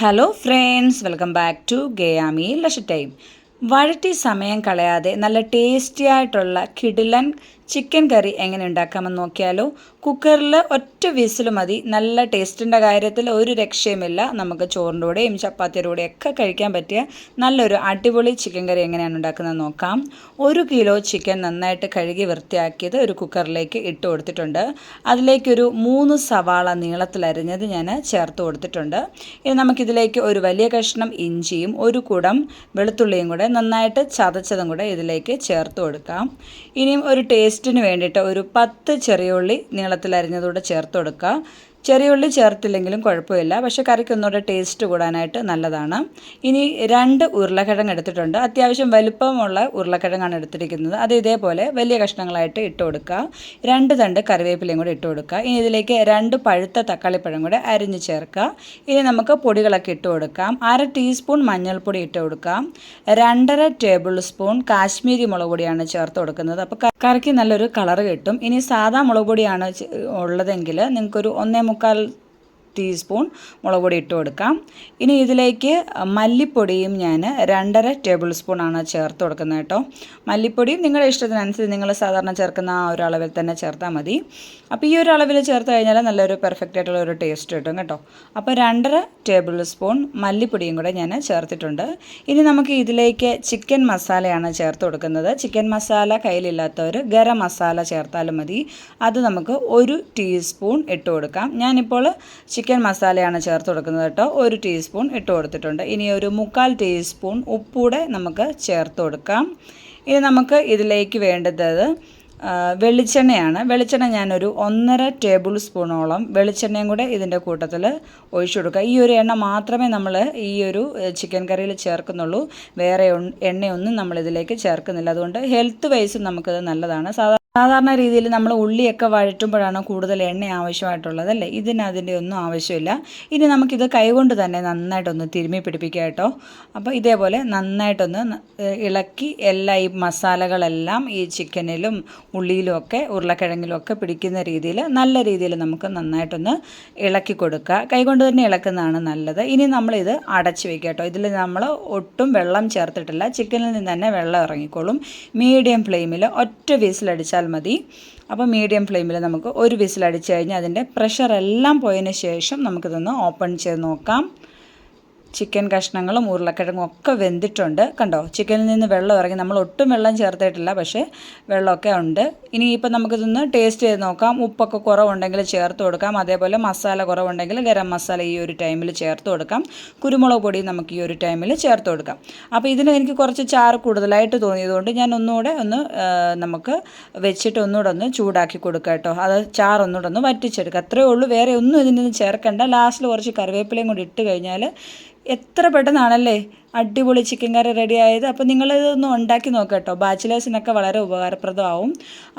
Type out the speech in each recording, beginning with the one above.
Hello friends welcome back to ഗയാമി ലഷ time വഴറ്റി സമയം കളയാതെ നല്ല ടേസ്റ്റി ആയിട്ടുള്ള കിടിലൻ ചിക്കൻ കറി എങ്ങനെ ഉണ്ടാക്കാമെന്ന് നോക്കിയാലോ കുക്കറിൽ ഒറ്റ വിസിൽ മതി. നല്ല ടേസ്റ്റിന്റെ കാര്യത്തിൽ ഒരു രക്ഷയുമില്ല. നമുക്ക് ചോറിന്റെ കൂടെയും ചപ്പാത്തിയുടെ ഒക്കെ കഴിക്കാൻ പറ്റിയ നല്ലൊരു അടിപൊളി ചിക്കൻ കറി എങ്ങനെയാണ് ഉണ്ടാക്കുന്നത് നോക്കാം. ഒരു കിലോ ചിക്കൻ നന്നായിട്ട് കഴുകി വൃത്തിയാക്കിയത് ഒരു കുക്കറിലേക്ക് ഇട്ട് കൊടുത്തിട്ടുണ്ട്. അതിലേക്കൊരു മൂന്ന് സവാള നീളത്തിലരിഞ്ഞത് ഞാൻ ചേർത്ത് കൊടുത്തിട്ടുണ്ട്. ഇനി നമുക്കിതിലേക്ക് ഒരു വലിയ കഷ്ണം ഇഞ്ചിയും ഒരു കുടം വെളുത്തുള്ളിയും കൂടെ നന്നായിട്ട് ചതച്ചതും കൂടെ ഇതിലേക്ക് ചേർത്ത് കൊടുക്കാം. ഇനിയും ഒരു ടേസ്റ്റിന് വേണ്ടിയിട്ട് ഒരു പത്ത് ചെറിയ ഉള്ളി നീളത്തിലരിഞ്ഞതൂടെ ചേർത്ത് കൊടുക്കുക. ചെറിയ ഉള്ളി ചേർത്തില്ലെങ്കിലും കുഴപ്പമില്ല. പക്ഷേ കറിക്ക് ഒന്നുകൂടെ ടേസ്റ്റ് കൂടാനായിട്ട് നല്ലതാണ്. ഇനി രണ്ട് ഉരുളക്കിഴങ്ങ് എടുത്തിട്ടുണ്ട്. അത്യാവശ്യം വലുപ്പമുള്ള ഉരുളക്കിഴങ്ങാണ് എടുത്തിരിക്കുന്നത്. അത് ഇതേപോലെ വലിയ കഷ്ണങ്ങളായിട്ട് ഇട്ട് കൊടുക്കുക. രണ്ട് തണ്ട് കറിവേപ്പിലയും കൂടെ ഇട്ട് കൊടുക്കുക. ഇനി ഇതിലേക്ക് രണ്ട് പഴുത്ത തക്കാളിപ്പഴം കൂടെ അരിഞ്ഞ് ചേർക്കുക. ഇനി നമുക്ക് പൊടികളൊക്കെ ഇട്ട് കൊടുക്കാം. അര ടീസ്പൂൺ മഞ്ഞൾപ്പൊടി ഇട്ട് കൊടുക്കാം. രണ്ടര ടേബിൾ സ്പൂൺ കാശ്മീരി മുളക് പൊടിയാണ് ചേർത്ത് കൊടുക്കുന്നത്. അപ്പോൾ കറിക്ക് നല്ലൊരു കളർ കിട്ടും. ഇനി സാധാ മുളക് പൊടിയാണ് ഉള്ളതെങ്കിൽ നിങ്ങൾക്കൊരു ഒന്നേ മുക്കാൽ ടീസ്പൂൺ മുളക് പൊടി ഇട്ട് കൊടുക്കാം. ഇനി ഇതിലേക്ക് മല്ലിപ്പൊടിയും ഞാൻ രണ്ടര ടേബിൾ സ്പൂണാണ് ചേർത്ത് കൊടുക്കുന്നത് കേട്ടോ. മല്ലിപ്പൊടി നിങ്ങളുടെ ഇഷ്ടത്തിനനുസരിച്ച് നിങ്ങൾ സാധാരണ ചേർക്കുന്ന ആ ഒരു അളവിൽ തന്നെ ചേർത്താൽ മതി. അപ്പോൾ ഈ ഒരു അളവിൽ ചേർത്ത് കഴിഞ്ഞാൽ നല്ലൊരു പെർഫെക്റ്റ് ആയിട്ടുള്ള ഒരു ടേസ്റ്റ് കിട്ടും കേട്ടോ. അപ്പോൾ രണ്ടര ടേബിൾ സ്പൂൺ മല്ലിപ്പൊടിയും കൂടെ ഞാൻ ചേർത്തിട്ടുണ്ട്. ഇനി നമുക്ക് ഇതിലേക്ക് ചിക്കൻ മസാലയാണ് ചേർത്ത് കൊടുക്കുന്നത്. ചിക്കൻ മസാല കയ്യിലില്ലാത്തവർ ഗരം മസാല ചേർത്താലും മതി. അത് നമുക്ക് ഒരു ടീസ്പൂൺ ഇട്ട് കൊടുക്കാം. ഞാനിപ്പോൾ ചിക്കൻ മസാലയാണ് ചേർത്ത് കൊടുക്കുന്നത് കേട്ടോ. ഒരു ടീസ്പൂൺ ഇട്ട് കൊടുത്തിട്ടുണ്ട്. ഇനി ഒരു മുക്കാൽ ടീസ്പൂൺ ഉപ്പൂടെ നമുക്ക് ചേർത്ത് കൊടുക്കാം. ഇനി നമുക്ക് ഇതിലേക്ക് വേണ്ടത് വെളിച്ചെണ്ണയാണ്. വെളിച്ചെണ്ണ ഞാനൊരു ഒന്നര ടേബിൾ സ്പൂണോളം വെളിച്ചെണ്ണയും കൂടെ ഇതിന്റെ കൂട്ടത്തിൽ ഒഴിച്ചു കൊടുക്കുക. ഈ ഒരു എണ്ണ മാത്രമേ നമ്മൾ ഈ ഒരു ചിക്കൻ കറിയിൽ ചേർക്കുന്നുള്ളൂ. വേറെ എണ്ണയൊന്നും നമ്മളിതിലേക്ക് ചേർക്കുന്നില്ല. അതുകൊണ്ട് ഹെൽത്ത് വൈസും നമുക്കത് നല്ലതാണ്. സാധാരണ സാധാരണ രീതിയിൽ നമ്മൾ ഉള്ളിയൊക്കെ വഴറ്റുമ്പോഴാണ് കൂടുതൽ എണ്ണ ആവശ്യമായിട്ടുള്ളത് അല്ലേ ഇതിന് അതിന്റെ ഒന്നും ആവശ്യമില്ല. ഇനി നമുക്കിത് കൈകൊണ്ട് തന്നെ നന്നായിട്ടൊന്ന് തിരുമ്മി പിടിപ്പിക്കുക കേട്ടോ. അപ്പോൾ ഇതേപോലെ നന്നായിട്ടൊന്ന് ഇളക്കി എല്ലാ ഈ മസാലകളെല്ലാം ഈ ചിക്കനിലും ഉള്ളിയിലും ഒക്കെ ഉരുളക്കിഴങ്ങിലും ഒക്കെ പിടിക്കുന്ന രീതിയിൽ നല്ല രീതിയിൽ നമുക്ക് നന്നായിട്ടൊന്ന് ഇളക്കി കൊടുക്കുക. കൈകൊണ്ട് തന്നെ ഇളക്കുന്നതാണ് നല്ലത്. ഇനി നമ്മളിത് അടച്ച് വയ്ക്കുക കേട്ടോ. ഇതിൽ നമ്മൾ ഒട്ടും വെള്ളം ചേർത്തിട്ടില്ല. ചിക്കനിൽ നിന്ന് തന്നെ വെള്ളം ഇറങ്ങിക്കോളും. മീഡിയം ഫ്ലെയിമിൽ ഒറ്റ വിസിലടിച്ചാൽ മതി. അപ്പോൾ മീഡിയം ഫ്ലെയിമിൽ നമുക്ക് ഒരു വിസിൽ അടിച്ചു കഴിഞ്ഞാൽ അതിന്റെ പ്രഷറെല്ലാം പോയതിന് ശേഷം നമുക്കിതൊന്ന് ഓപ്പൺ ചെയ്ത് നോക്കാം. ചിക്കൻ കഷ്ണങ്ങളും ഉരുളക്കിഴങ്ങും ഒക്കെ വെന്തിട്ടുണ്ട്. കണ്ടോ? ചിക്കനിൽ നിന്ന് വെള്ളം ഇറങ്ങി. നമ്മൾ ഒട്ടും വെള്ളം ചേർത്തിട്ടില്ല പക്ഷേ വെള്ളമൊക്കെ ഉണ്ട്. ഇനി ഇപ്പം നമുക്കിതൊന്ന് ടേസ്റ്റ് ചെയ്ത് നോക്കാം. ഉപ്പൊക്കെ കുറവുണ്ടെങ്കിൽ ചേർത്ത് കൊടുക്കാം. അതേപോലെ മസാല കുറവുണ്ടെങ്കിൽ ഗരം മസാല ഈ ഒരു ടൈമിൽ ചേർത്ത് കൊടുക്കാം. കുരുമുളക് പൊടി നമുക്ക് ഈ ഒരു ടൈമിൽ ചേർത്ത് കൊടുക്കാം. അപ്പോൾ ഇതിന് എനിക്ക് കുറച്ച് ചാറ് കൂടുതലായിട്ട് തോന്നിയതുകൊണ്ട് ഞാൻ ഒന്നുകൂടെ ഒന്ന് നമുക്ക് വെച്ചിട്ട് ഒന്നുകൂടെ ഒന്ന് ചൂടാക്കി കൊടുക്കാം കേട്ടോ. അത് ചാറൊന്നുകൂടെ ഒന്ന് വറ്റിച്ചെടുക്കുക അത്രയേ ഉള്ളൂ. വേറെ ഒന്നും ഇതിൽ നിന്ന് ചേർക്കേണ്ട. ലാസ്റ്റിൽ കുറച്ച് കറിവേപ്പിലയും കൂടി ഇട്ട് കഴിഞ്ഞാൽ എത്ര പെട്ടെന്നാണല്ലേ? അടിപൊളി ചിക്കൻ കറി റെഡി ആയത്. അപ്പോൾ നിങ്ങളിതൊന്ന് ഉണ്ടാക്കി നോക്കുക കേട്ടോ. ബാച്ചിലേഴ്സിനൊക്കെ വളരെ ഉപകാരപ്രദമാവും.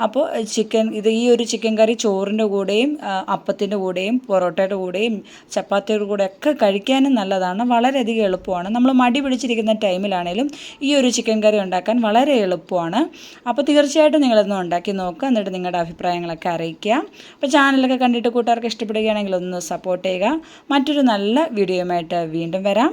അപ്പോൾ ചിക്കൻ ഇത് ഈ ഒരു ചിക്കൻ കറി ചോറിന്റെ കൂടെയും അപ്പത്തിന്റെ കൂടെയും പൊറോട്ടയുടെ കൂടെയും ചപ്പാത്തിയുടെ കൂടെ ഒക്കെ കഴിക്കാനും നല്ലതാണ്. വളരെയധികം എളുപ്പമാണ്. നമ്മൾ മടി പിടിച്ചിരിക്കുന്ന ടൈമിലാണേലും ഈ ഒരു ചിക്കൻ കറി ഉണ്ടാക്കാൻ വളരെ എളുപ്പമാണ്. അപ്പോൾ തീർച്ചയായിട്ടും നിങ്ങളിതൊന്ന് ഉണ്ടാക്കി നോക്കുക എന്നിട്ട് നിങ്ങളുടെ അഭിപ്രായങ്ങളൊക്കെ അറിയിക്കുക. അപ്പോൾ ചാനലൊക്കെ കണ്ടിട്ട് കൂട്ടുകാർക്ക് ഇഷ്ടപ്പെടുകയാണെങ്കിൽ ഒന്ന് സപ്പോർട്ട് ചെയ്യുക. മറ്റൊരു നല്ല വീഡിയോയുമായിട്ട് വീണ്ടും വരാം.